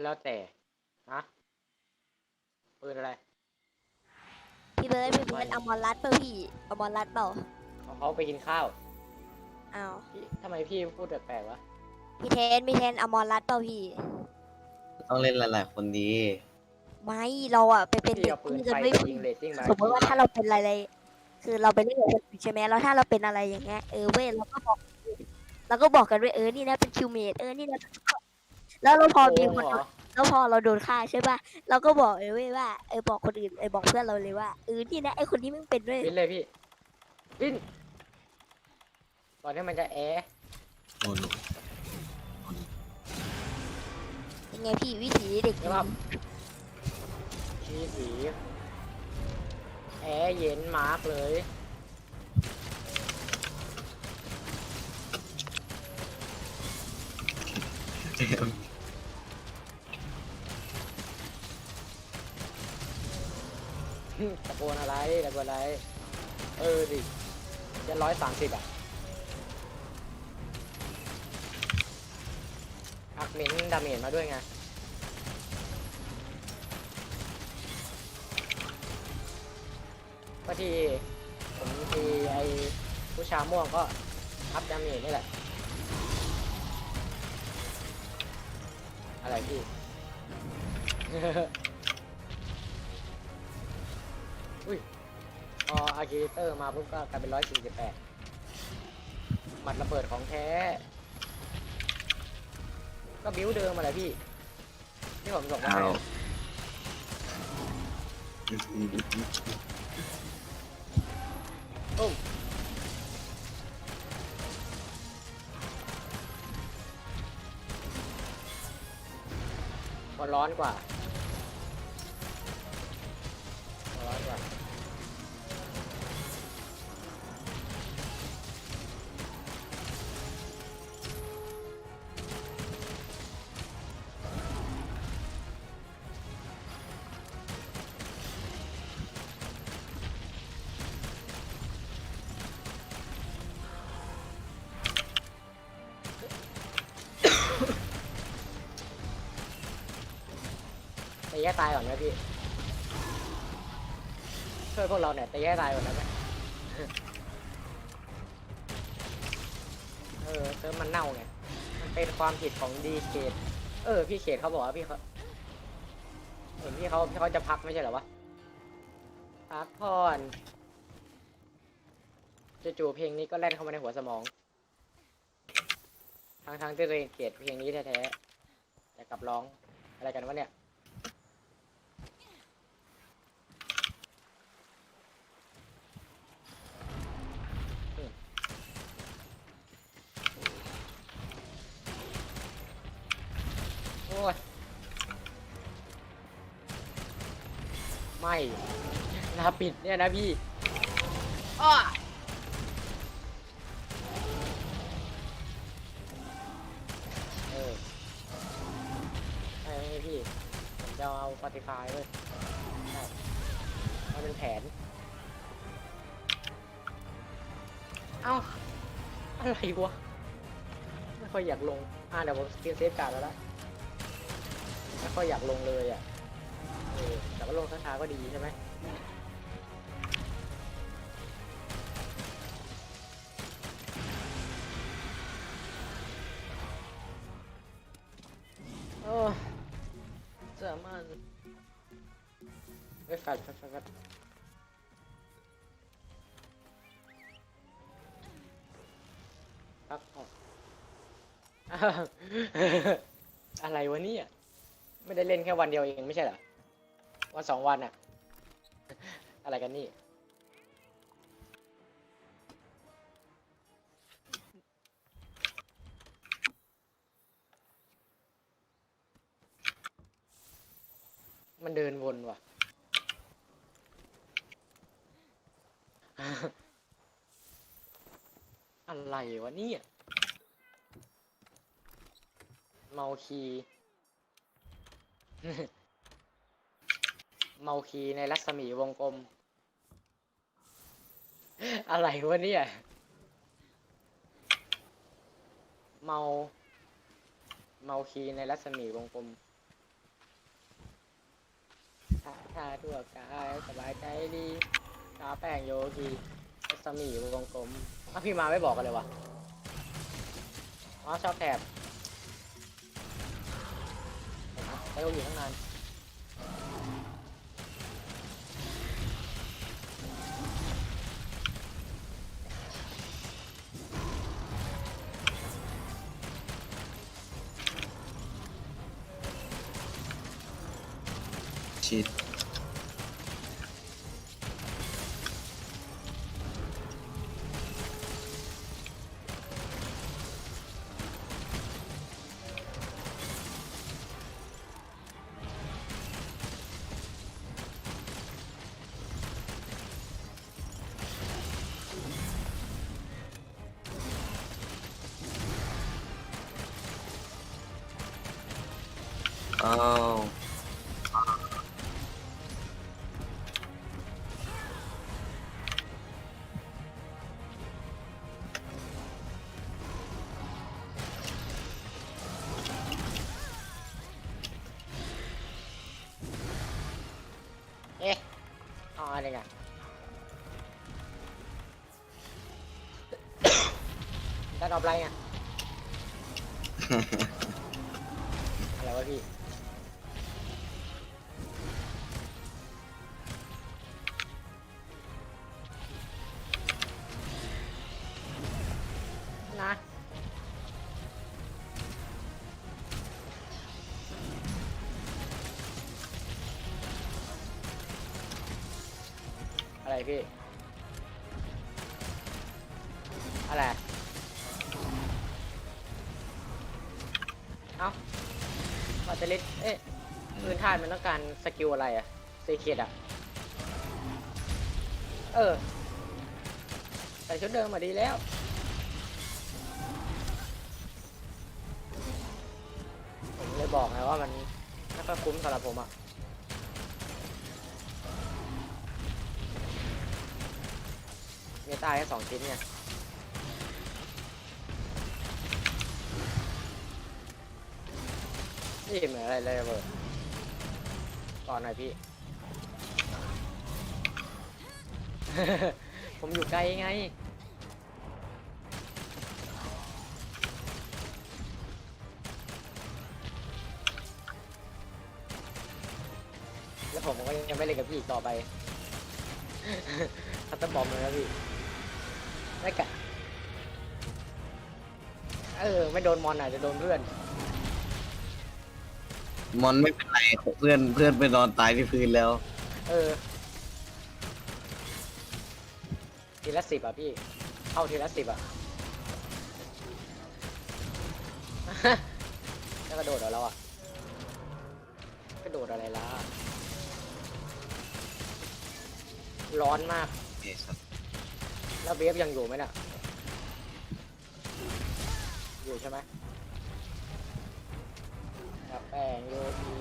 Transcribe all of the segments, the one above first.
แล้วแต่ฮะปืนอะไรพี่เบิร์ดพี่เบิร์ดเอามอนรัดเปล่าพี่เอามอนรัดเปล่าเขาเขาไปกินข้าวอ้าวพี่ทำไมพี่พูดแปลกๆวะพี่เทนพี่เทนเอามอนรัดเปล่าพี่ ต้องเล่นหลายๆคนดีไม่เราอะไปเป็นพี่เด็กเอาปืนที่ไฟจะไม่กับยิงเรตติ้งมาสมมติว่าถ้าเราเป็นอะไรๆคือเราไปเล่นกับคนอื่นใช่ไหมแล้วถ้าเราเป็นอะไรอย่างเงี้ยเออเว้ยเราก็บอกเราก็บอกกันเว้ยเออนี่นะเป็นคิวเมดเออนี่นะ แล้วเราพอมีคนโกงเหรอแล้วพอเราโดนฆ่าใช่ป่ะเราก็บอกเลยเว้ยว่าเออบอกคนอื่นเออบอกเพื่อนเราเลยว่าเออนี่นะไอคนที่มึงเป็นด้วยวินเลยพี่วินก่อนที่มันจะแอโอ้โหยังไงพี่วิถีเด็กใช่ป่ะชีสีแอร์เย็นมากเลย ตะโกนอะไรตะโกนอะไร เออดิจะร้อยสามสิบอะอักเมนดาเมจมาด้วยไงก็ทีผมทีไอผู้ชาม่วงก็อัพดาเมจนี่แหละ อะไรพี่ อุ้ยพออาร์คิเตอร์มาปุ๊บก็กลายเป็นร้อยสี่สิบแปดหมัดระเบิดของแท้ ก็บิ้วเดิมมาแหละพี่ ที่ผมส่งมาเอาให้ตุ้มพอร้อนกว่า ตีให้ตายก่อนไหมพี่ช่วยพวกเราเนี่ยตีให้ตายก่อนนะไหมเออเซิร์ฟมันเน่าไงมันเป็นความผิดของดีเขตเออ พี่เขตเขาบอกว่าพี่เขาเห็นพี่เขาพี่เขาจะพักไม่ใช่เหรอวะพักผ่อนจู่ๆเพลงนี้ก็แล่นเข้ามาในหัวสมองทั้งๆที่เรียนเกตเพลงนี้แท้ๆแต่กลับร้องอะไรกันวะเนี่ย ไม่ลาปิดเนี่ยนะพี่อ้อเออไอ้นี่พี่ผมจะเอาปฏิฟายเลยใช่มันเป็นแผน เอ้า อะไรวะ ไม่ค่อยอยากลง อ่าเดี๋ยวผมสกินเซฟการ์ดแล้วละไม่ค่อยอยากลงเลยอะเออ แต่ก็ลงช้าๆก็ดีใช่ไหมโอ้เจอมากเฮ้ยแฟดแฟดแฟดแฟดพักออกอ้าวอะไรวะเนี่ย ไม่ได้เล่นแค่วันเดียวเองไม่ใช่เหรอ วันสองวันอะอะไรกันนี่ มันเดินวนว่ะ อะไรวะเนี่ยเมาคี เมาคีในรัศมีวงกลม อะไรวะเนี่ย เมา เมาคีในรัศมีวงกลมถ้าถ้าทั่วกายสบายใจดีตาแป้งโยกีสมีวงกลมอะพี่มาไม่บอกกันเลยวะอ๋อชอบแถบเห็นไปอยู่ตั้งนาน อ้าวเอ๊ะอ๋ออ อะไรพี่ อะไร เอ้าบัตเตอร์ลิสเอ๊ะปืนท่านมันต้องการสกิลอะไรอะเซเคดอะเออใส่ชุดเดิมมาดีแล้ว ผมเลยบอกไงว่ามันไม่ค่อยคุ้มสำหรับผมอะ ตายแค่สองชิ้นไงนี่เหมือนอะไรเลยระเบิดก่อหน่อยพี่ ผมอยู่ไกลไง แล้วผมก็ยังไม่เล่นกับพี่อีกต่อไป คัตเตอร์บอมเลยนะพี่ ไม่กะเออ ไม่โดนมอนอาจจะโดนเพื่อน มอนไม่เป็นไรเพื่อนเพื่อนไปนอนตายที่พื้นแล้ว เออ ทีละสิบอะพี่ เข้าทีละสิบอะ จะกระโดดเหรอเราอะ กระโดดอะไรล่ะ ร้อนมาก เอ้สัตว์ แล้วเบฟยังอยู่ไหมน่ะอยู่ใช่ไหมกับแป้งโยที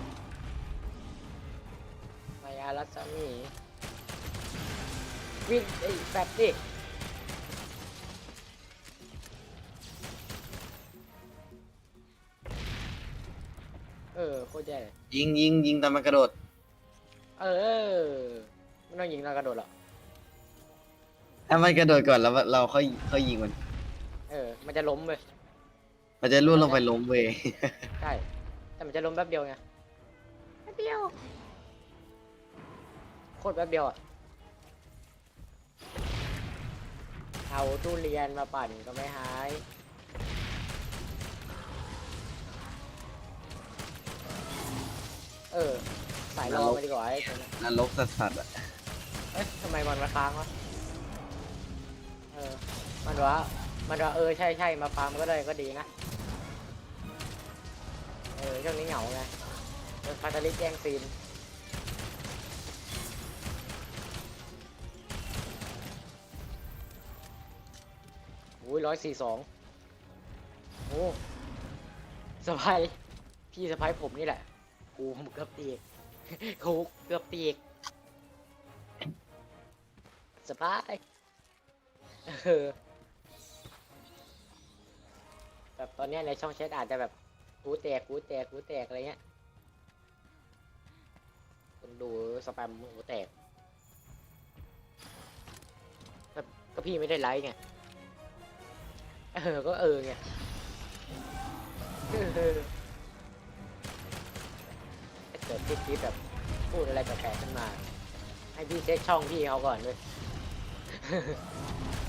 มายารัศมีวิ่งไอ้แบบดิเออโคตรแย่เลยยิงยิงยิงตามมันกระโดด เออไม่ต้องยิงแล้วกระโดดหรอก ถ้ามันกระโดดก่อนแล้วเราค่อยค่อยยิงมัน เออ มันจะล้มเลยมันจะล่วงลงไปล้มเว้ยใช่ แต่มันจะล้มแป๊บเดียวไง แป๊บเดียว โคตรแป๊บเดียวอะ เอาทุเรียนมาปั่นก็ไม่หาย เออ สายรอมาดีกว่าไอ้ตัวเนี้ยนรกสัสสัสอะ เอ๊ะทำไมมันมาค้างวะเออ มันว่า มันว่าเออใช่ใช่มาฟาร์มก็ได้ก็ดีนะ เออช่วงนี้เหงาไงโดนคาตาลิสแย่งซีนโอ้ยร้อยสี่สองโอ้สบายพี่สะพายผมนี่แหละกูเกือบตีกกูเกือบตีกสบาย เออแบบตอนเนี้ยในช่องแชทอาจจะแบบกูแตกกูแตกกูแตกอะไรเงี้ยคนดูสแปมหัวแตกก็ก็พี่ไม่ได้ไลค์ไงเออก็เออไงเออถ้าเกิดพี่คิดแบบพูดอะไรแปลกๆขึ้นมา ให้พี่เช็คช่องพี่เขาก่อนด้วย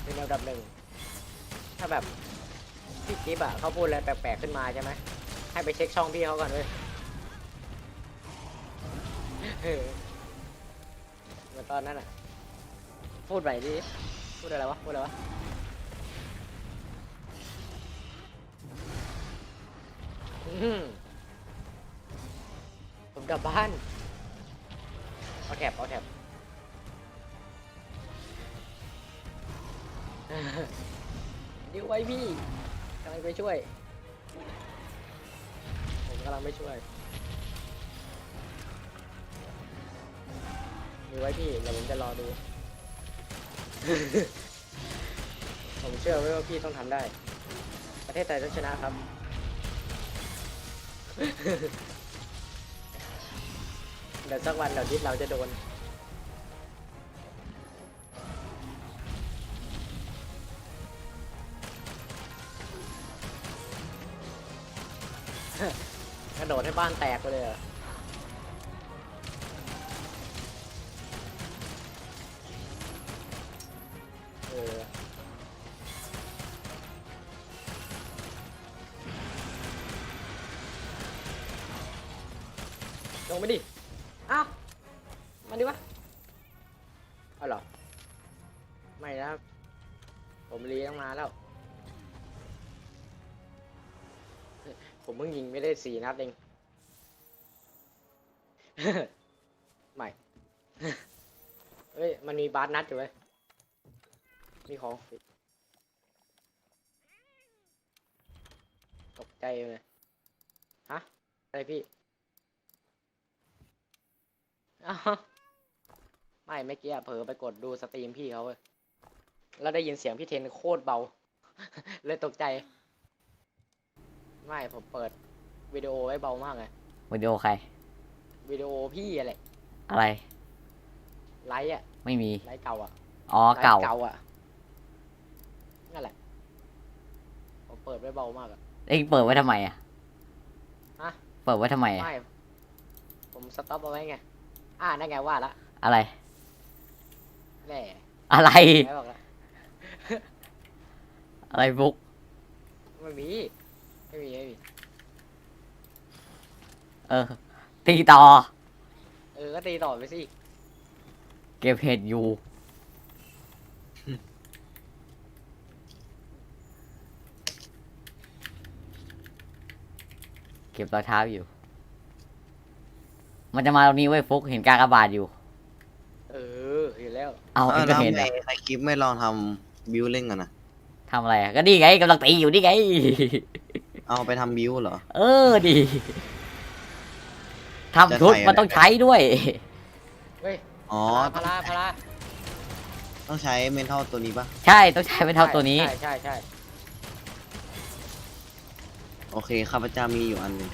เป็นอันดับหนึ่ง ถ้าแบบพี่กิ๊บอะเขาพูดอะไรแปลกๆขึ้นมาใช่ไหมให้ไปเช็คช่องพี่เขาก่อนด้วยเหมือนตอนนั้นอะพูดใหม่ดิพูดอะไรวะพูดอะไรวะผมกลับบ้านเอาแถบเอาแถบ ดิวไว้พี่กำลังไปช่วย ผมกำลังไปช่วยดิวไว้พี่เดี๋ยวผมจะรอดู ผมเชื่อไว้ว่าพี่ต้องทำได้ ประเทศไทยต้องชนะครับ เดี๋ยวสักวันเดี๋ยวดิสเราจะโดน ดดให้บ้านแตกไปเลยเหรอเออลงไปดิ อ้าว มาดิวะเอาเหรอ ไม่นะครับผมรีต้องมาแล้ว ผมเพิ่งยิงไม่ได้สี่นัดเอง ไม่ เฮ้ย มันมีบาสนัดอยู่เว้ย มีของ ตกใจเลย ฮะ อะไรพี่อ้าวไม่เมื่อกี้อะเผลอไปกดดูสตรีมพี่เขาเว้ย แล้วได้ยินเสียงพี่เทนโคตรเบา เลยตกใจ ไม่ผมเปิดวิดีโอไว้เบามากเลยวิดีโอใคร วิดีโอพี่อะไรอะไรไลฟ์อะไม่มี ไลฟ์เก่าอะอ๋อไลฟ์เก่า เก่าอะนั่นแหละผมเปิดไว้เบามากอะ เอ็งเปิดไว้ทำไมอะฮะ เปิดไว้ทำไมอะไม่ผมสต็อปเอาไว้ไงอ่านั่นไงว่าละอะไรแน่อะไร ไม่บอกละอะไรบุ๊กไม่มีไม่มีไม่มี เออ ตีต่อ เออก็ตีต่อไปสิเก็บเห็ดอยู่ เก็บรอยเท้าอยู่ มันจะมาตรงนี้เว้ยฟุกเห็นกากบาทอยู่ เออเห็นแล้วเอาเอ็งก็แล้วเห็นทำไมเหรอใครคลิปไม่ลองทำบิวเล่นกันนะทำอะไรอะก็นี่ไงกำลังตีอยู่นี่ไง เอาไปทำบิวเหรอ เออดี ทำชุดจะใส่อะไรมันต้องใช้ด้วย เฮ้ยอ๋อ พาราพาราต้องใช้เมนทัลตัวนี้ปะใช่ต้องใช้เป็นเท่าตัวนี้ ใช่ใช่ใช่โอเคข้าพเจ้ามีอยู่อันหนึง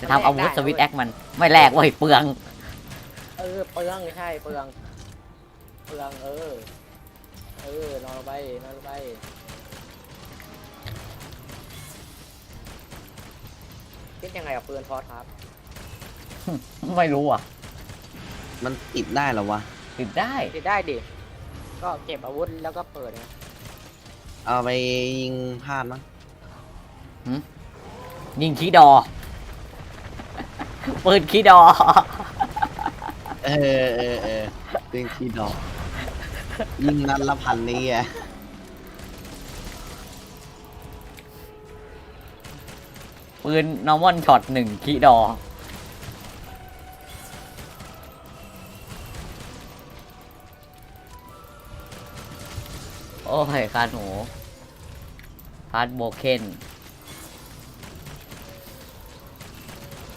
จะทำอาวุธสวิตแอคมันไม่แลกเว้ยเปลือง เออเปลืองใช่เปลืองเปลืองเออ เออนอนลงไปนอนลงไปคิดยังไงกับปืนฟอร์ครับ ไม่รู้อะ มันติดได้เหรอวะ ติดได้ ติดได้ดิ ก็เก็บอาวุธแล้วก็เปิดไงเอาไปยิงพลาดมั้งยิงขี้ดอ ปืนขี้ดอ เออเออเออเป็นที่ดอก ยิงนัดละพันนี้อะปืนนอร์มอนช็อตหนึ่งขี้ดอ อ้ยคาดหนูคาดโบเคน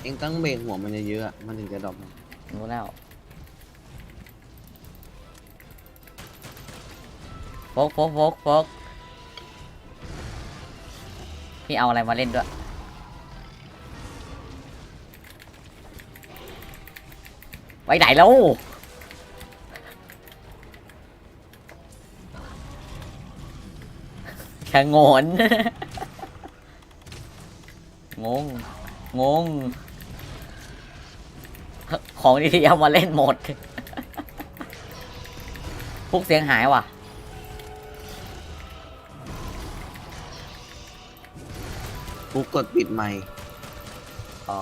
เองต้องเบรกหัวมันเยอะๆอะมันถึงจะดรอกรู้แล้วโฟกโฟกโฟกโฟกพี่เอาอะไรมาเล่นด้วยมไปไหนแล้วะงน งง งง ของดีๆเอามาเล่นหมด พวกเสียงหายว่ะ กูกดปิดไมค์อ๋อ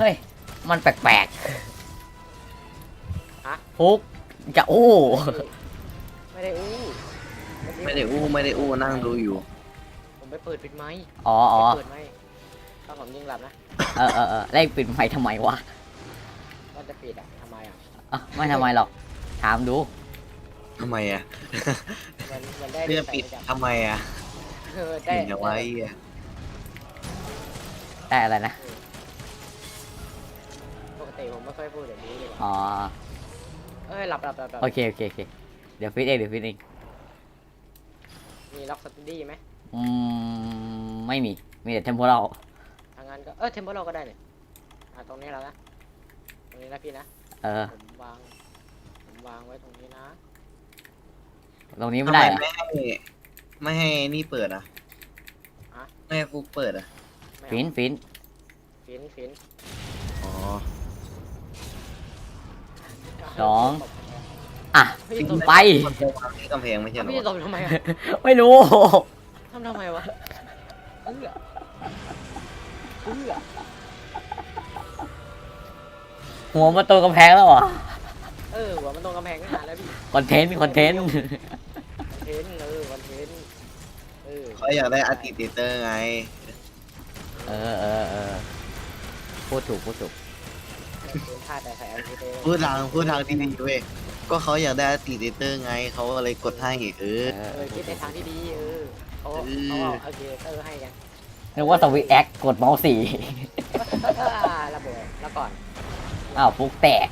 เฮ้ย มันแปลกฮะ ๆฟุกจะอู้ ไม่ได้อู้ไม่ได้อู้ไม่ได้อู้นั่งดูอยู่ ผมไปเปิดปิดไมค์อ๋ออ๋อ ไปเปิดไมค์ถ้าผมยิงหลับนะเออเออเออไล่ปิดไฟทำไมวะก็จะปิดอะทำไมอะอะไม่ทำไมหรอก ถามดู ทำไมอะมันมันได้เพื่อใส่ปิดมาจากทำไมอะเออได้ปิดเอาไว้อะได้อะไรนะปก ติผมไม่ค่อยพูดแบบนี้เลยอ๋อ เอ้ยหลับหลับหลับหลับโอเค โอเค โอเค เดี๋ยวฟิตเอง เดี๋ยวฟิตเอง มีล็อกสตูดี้ไหมอืม ไม่มี มีแต่เทมโพเราทางนั้นก็ เออเทมเพลเราก็ได้เนี่ยอะตรงนี้แล้วนะ ตรงนี้นะพี่นะ เออ ผมวาง ผมวางไว้ตรงนี้นะ ตรงนี้ทำไม่ไมได้เหรอไม่ให้ไม่ให้นี่เปิดอะฮะ ไม่ให้ฟุกเปิดอะไม่ฟินฟินฟินฟินอ๋อ สองอะพี่ตบไปมันจะวางที่กำแพงไม่ใช่เหรพี่อตบทำไมอะไม่รู้ ทำทำไมวะเอื้อเอื้อหัวมาตรงกำแพงแล้วเหรอเออหัวมันตรงกำแพงตั้งนานแล้วพี่คอนเทนต์คอนเทนต์คอนเทนต์เออคอนเทนต์เออเขาอยากได้อาร์ติเตเตอร์ไง เออเออเออพูดถูกพูดถูก เป็นท่าแต่ใส่อาร์ติเตอร์พูดทางพูดทางที่ดีเว้ยก็เขาอยากได้อาร์ติเตเตอร์ไงเขาก็เลยกดให้เออเออเออคิดในทางที่ดีเออเขาเออเขาเอาอาร์ติเตอร์ให้กันนึกว่าสวิตช์แอคกดเมาส์สี่ระเบิดแล้วก่อนอ้าวฟุกแตก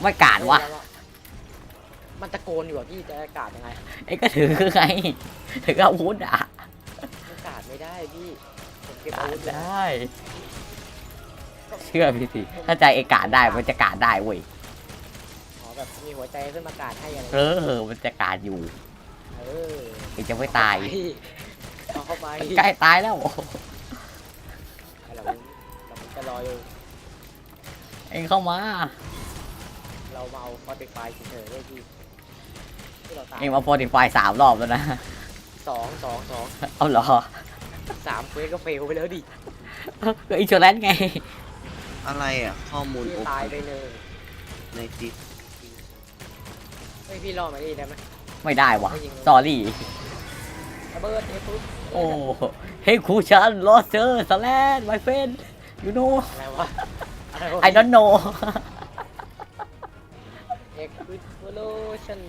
ไม่กาดวะ มันตะโกนอยู่อะพี่จะกาดยังไงไอ้ก็ถือไงถืออาวุธอะมันกาดไม่ได้พี่ผมเก็บกาอาดวุธเลยได้ เชื่อพี่สิถ้าใจไอ้กาดได้มันจะกาดได้เว้ยอ๋อแบบมีหัวใจขึ้นมากาดให้อะไรเออมันจะกาดอยู่เออไอ้จะไม่ตายเอาเข้าไปใกล้ตายแล้วเราเราจะรออยู่เองเข้ามา เรามาเอาฟอร์ติฟายเฉยๆเลยพี่ที่เราตายเองมาโปรดิฟายสามรอบแล้วนะสองสองสองเอาเหรอสามเควสก็เฟลไปแล้วดิก็อินชแลนไง อะไรอะ ข้อมูลพี่โอตายเคไปหนึ่งในจิตเฮ้ยพี่รอมาดิได้ไหมไม่ได้วะสอรี่ ระเบิดเอ้ปุ๊บโอ้เฮ้ยครูชัน lost sir s l a n my friend you know อะไรวะอะไรวะ I don't know เอ็กซ์วิทโลชั่น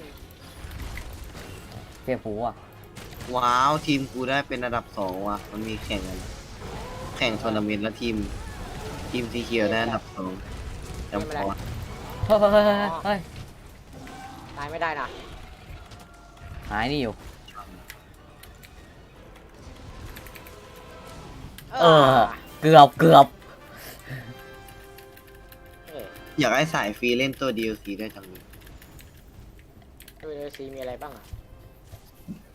เสียผูอะว้าว ทีมกูได้เป็นระดับสองว่ะ มันมีแข่งกัน แข่งทัวร์นาเมนต์แล้วทีม ทีมสีเขียวได้อันดับสองจำพอเฮ้ยเฮ้ยเฮ้ยเฮ้ยตายไม่ได้นะหายนี่อยู่ เออ เกือบเกือบเอออยากให้สายฟรีเล่นตัว DLC ได้วยจังเลยดูดูซีมีอะไรบ้างอะ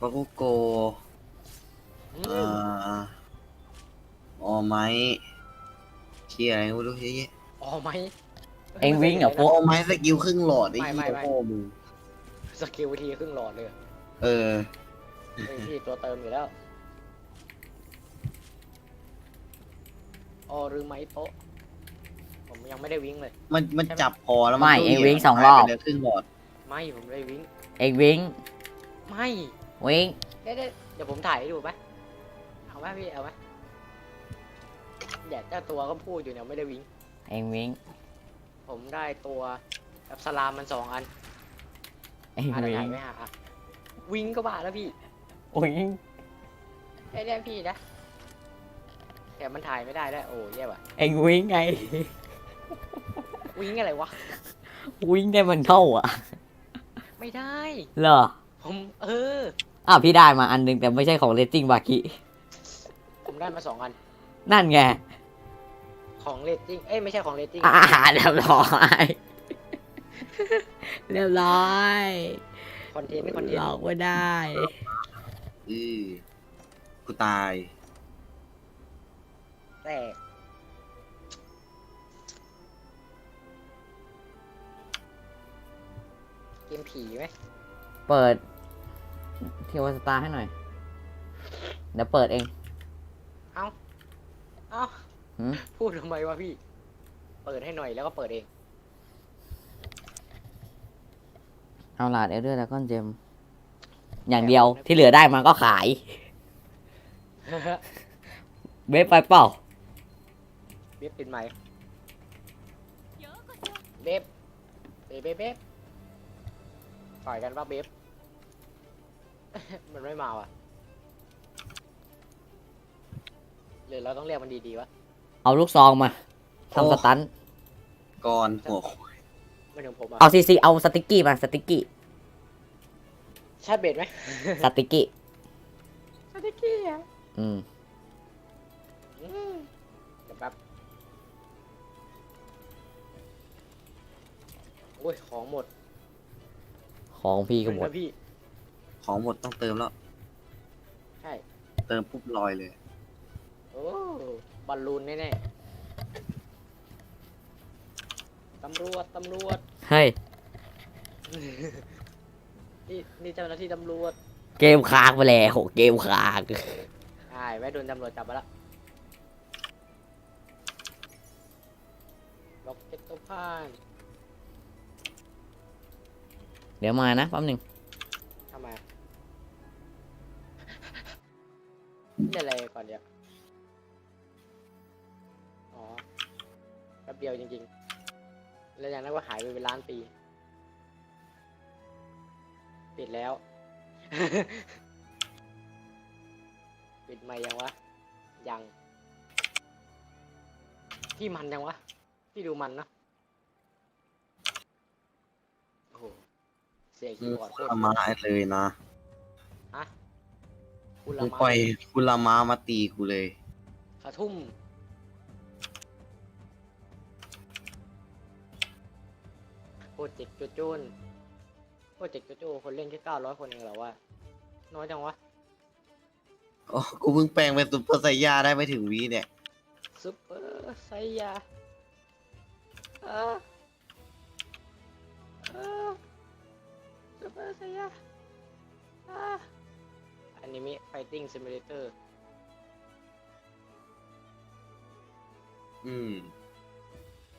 ปากุโกอืเอ่มอออไม้ เชียอะไรไม่รู้เยอะแยะอ๋อไหมเอ็งวิ่งเหรออพวกอไม้สกิลครึ่งหลอดไอ้ไม่ยี่ไม่ไม่ โอ้มึงสกิลทีครึ่งหลอดเลยเหรอเออเฮ้ยพี่ตัวเติมอยู่แล้วอ๋อหรือไม้โต๊ะผมยังไม่ได้วิ่งเลย มันมันจับพอแล้วไม่นเอ็งวิ่งสองรอบหายไปเลยครึ่งหลอดไม่ผมไม่ได้วิ่งเอ็งวิ่งไม่ วิ่งเดี๋ยวเดี๋ยวเดี๋ยวผมถ่ายให้ดูไหมเอาไหมพี่ เอาไหม เดี๋ยวเจ้าตัวก็พูดอยู่เนี่ยไม่ได้วิ่ง เอ็งวิ่งผมได้ตัวแบบสลามมันสองอันเอ็งอะเดี๋ยววิ่ถ่างยไม่หาอะวิ่งก็บ้าแล้วพี่วิ่งไอ้เนี่ยพี่นะ แต่มันถ่ายไม่ได้แล้วโอ้แย่ว่ะ เอ็งวิ่งไง วิ่งอะไรวะ วิ่งได้มันเข้าอะไม่ได้ เหรอผมเอออ้าวพี่ได้มาอันหนึงแต่ไม่ใช่ของเลจิงบากิผมได้มาสองอัน นั่นไงของเลตติ้ง เอ้ยไม่ใช่ของเลตติ้งอ่าเรียบร้อยเรียบร้อยคอนเทนต์ไม่คอนเทนหลต์อกไม่ได้ อือกูตาย แต่เกมผีไหมเปิดเทวสตาร์ให้หน่อย เดี๋ยวเปิดเอง เอ้าเอ้าหืมพูดทำไมวะพี่ เปิดให้หน่อยแล้วก็เปิดเอง เอาลาดเอลเดอร์แล้วก็เจม อย่างเดียวที่เหลือได้มาก็ขาย เว็บไปเปล่าเบบปิดไหมค์เบบเบบเบบเบบต่อยกันว่าเบบมันไม่มาว่ะ หรือเราต้องเรียกมันดีๆวะเอาลูกซองมาโอ้ทำสตันก่อนหัวโขยไม่ถึงผมอะเอาซีซีเอาสติกกี้มาสติกกี้ใช่เบ็ดไหมสติกกี้สติกกี้อะอืมอืมเดี๋ยวแป๊บโอ้ยของหมดของพี่ก็หมดนะพี่ ของหมดต้องเติมแล้ว ใช่ เติมปุ๊บลอยเลย โอ้บอลลูนแน่ๆตำรวจตำรวจเฮ้ย นี่นี่เจ้าหน้าที่ตำรวจเกมค้างไปแล้วเกมค้าง ใช่ไว้โดนตำรวจจับมาละล็อกเก็ตตัวผ่านเดี๋ยวมานะแป๊บหนึงทำไมเล่นอะไรก่อนเดี๋ยว แป๊บเดียวจริงๆ แล้วอย่างนั้นก็หายไปเป็นล้านปี ปิดแล้ว ปิดไม่ยังวะ ยังพี่มันยังวะพี่ดูมันนะโอ้โห เสียงคีย์บอร์ดโคตร ละมาเลยนะฮะ คุณละกูมาปล่อยคุณละมามาตีกูเลยขาทุ่ม โปรเจกต์โจโจ้นโปรเจกต์โจโจ้คนเล่นแค่เก้าร้อยคนเองเหรอวะน้อยจังวะโอ้กูเพิ่งแปลงเป็นซุปเปอร์ไซย่าได้ไม่ถึงวีเนี่ยซุปเปอร์ไซยาเออเออซุปเปอร์ไซยาอนิเมะไฟติ้งซิมูเลเตอร์อืม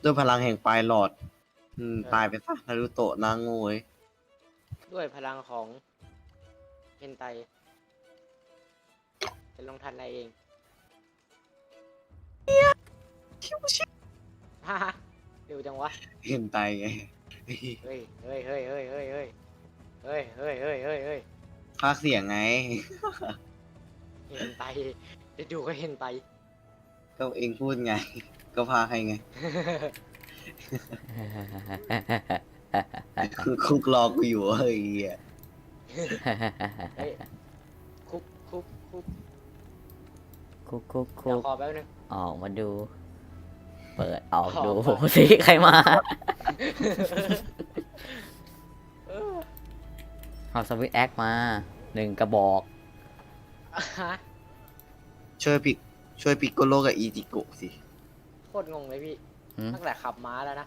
ด้วยพลังแห่งปลายหลอด อืมตายไปซะนารุโตะนางโง่เอ้ยด้วยพลังของเฮนไตจะลงทันนายเองฮ่าฮ่าเร็วจังวะ เห็นตายไงเฮ้ย เฮ้ย เฮ้ย เฮ้ย เฮ้ย เฮ้ย เฮ้ย เฮ้ย เฮ้ย เฮ้ย เฮ้ย ภาคเสียงไง เห็นไตเดี๋ยวดูก็เห็นไตก็เองพูดไง ก็พาให้ไง คุกรอกูอยู่เฮ้ยเหี้ยเฮ้ยคุกคุกคุกคุกคุกคุเดี๋ยวกขอแป๊บนึง ออกมาดู เปิดออกขอดูก่อนสิใครมาเออเอาสวิตแอคมาหนึ่งกระบอกฮะช่วยปิกช่วยปิกโกโลกับอีจิโกะสิโคตรงงเลยพี่ หืมตั้งแต่ขับม้าแล้วนะ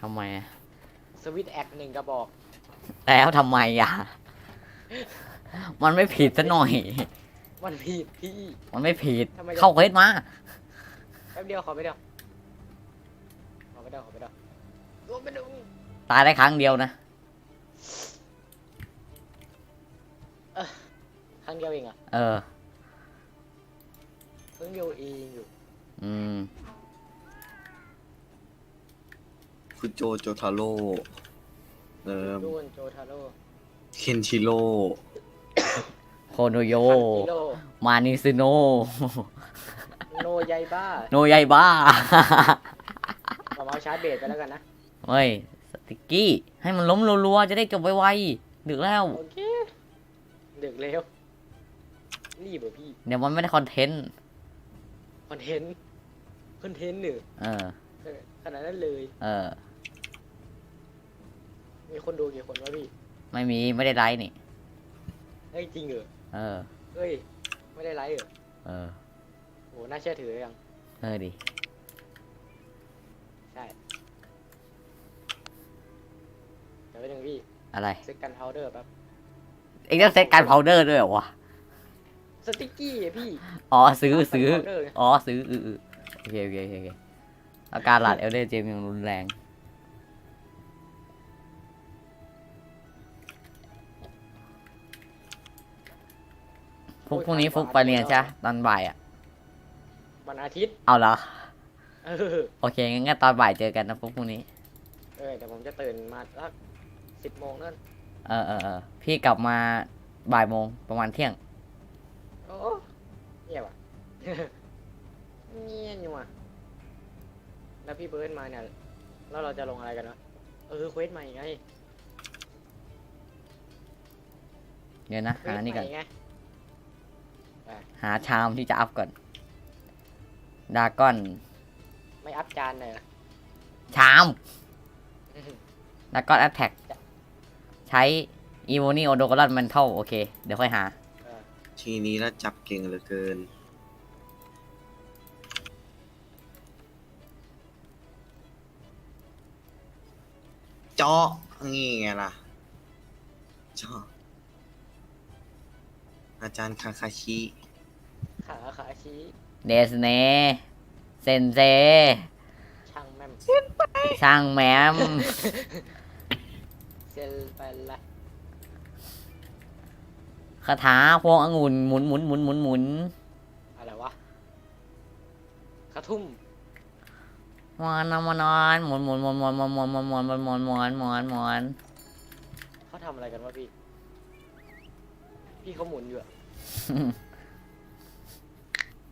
ทำไมอะสวิตแอคหนึ่งกระบอก แล้วทำไมอะ มันไม่ผิดซะหน่อย มันผิดพี่ มันไม่ผิด ทำไมจะเข้าเควสมา แป๊บเดียวขอไปเดียวขอไปเดียวขอไปเดียวรวมไปดูตายได้ครั้งเดียวนะ ครั้งเดียวเองเหรอะเออ ครั้งเดียวเองอยู่ อืม คุโจโจทาโร่เอ่อโดนโจทาโร่เคนชิโร่โคโนโยคันกิโลมานิซึโน โนยายบ้าโนยายบ้า ผมเอาชาร์จเบสไปแล้วกันนะ เฮ้ยติกกี้ ให้มันล้มรัวๆ จะได้จบไวๆ ดึกแล้ว โอเค ดึกแล้วรีบเหรอพี่ เดี๋ยวมันไม่ได้คอนเทนต์ คอนเทนต์ คอนเทนต์หนึ่งเออเออขนาดนั้นเลย เออ มีคนดูกี่คนวะพี่ไม่มีไม่ได้ไลฟ์นี่ เฮ้ยจริงเหรอเออ เฮ้ย ไม่ได้ไลฟ์เหรอเออ โหน่าเชื่อถือยัง เออดิใช่เดี๋ยวไปหนึ่งพี่อะไร ซื้อกันพาวเดอร์แป๊บเอ็งต้องเซตการพาวเดอร์ด้วยเหรอวะ สติ๊กกี้อะพี่อ๋อซื้อซื้อ กัน powder ไง อ๋อซื้อเออเออโอเคโอเคโอเคโอเคอาการหลาดเอลเดอร์เจมยังรุนแรง พรุ่งพรุ่งนี้ฟุกไปเรียนใช่ปะตอนบ่ายอะ วันอาทิตย์ เอาเหรอ เออ โอเค งั้นก็ตอนบ่ายเจอกันนะฟุกพรุ่งนี้ เออเดี๋ยวผมจะตื่นมาสักสิบโมงนั่น เออเออเออพี่กลับมาบ่ายโมงประมาณเที่ยง โอ้เงียบอะ เงียบอยู่อะ แล้วพี่เบิร์ดมาเนี่ย แล้วเราจะลงอะไรกันวะ เออ เควสใหม่ไงเดี๋ยวนะเควหาสนี่ใหก่อนม่ไง หาชามที่จะอัพก่อนดาก้อน ไม่อัพจานเลยเหรอชามดาก้อนแอ t แท็กใช้อีโมนี่โอโดกรอนมันเท่าโอเค เดี๋ยวค่อยหาเออทีนี้แล้วจับเก่งเหลือเกิน เจาะนี่ไงล่ะ เจาะ อาจารย์คาคาชิขาขาชี้เดสเนเซนเซช่างแม่มช่างแหมม เซลไปละคาถาพวงองุ่นหมุนหมุนหมุนหมุนหมุนอะไรวะกระทุ่มมอนมอนอนหมุนหมุนหมุนหมุนหมุนหมุนหมุนหมุนหมุนหมุนหมุนหมุนหมุนเขาทำอะไรกันวะพี่ พี่เขาหมุนอยู่อะ Mm-hmm.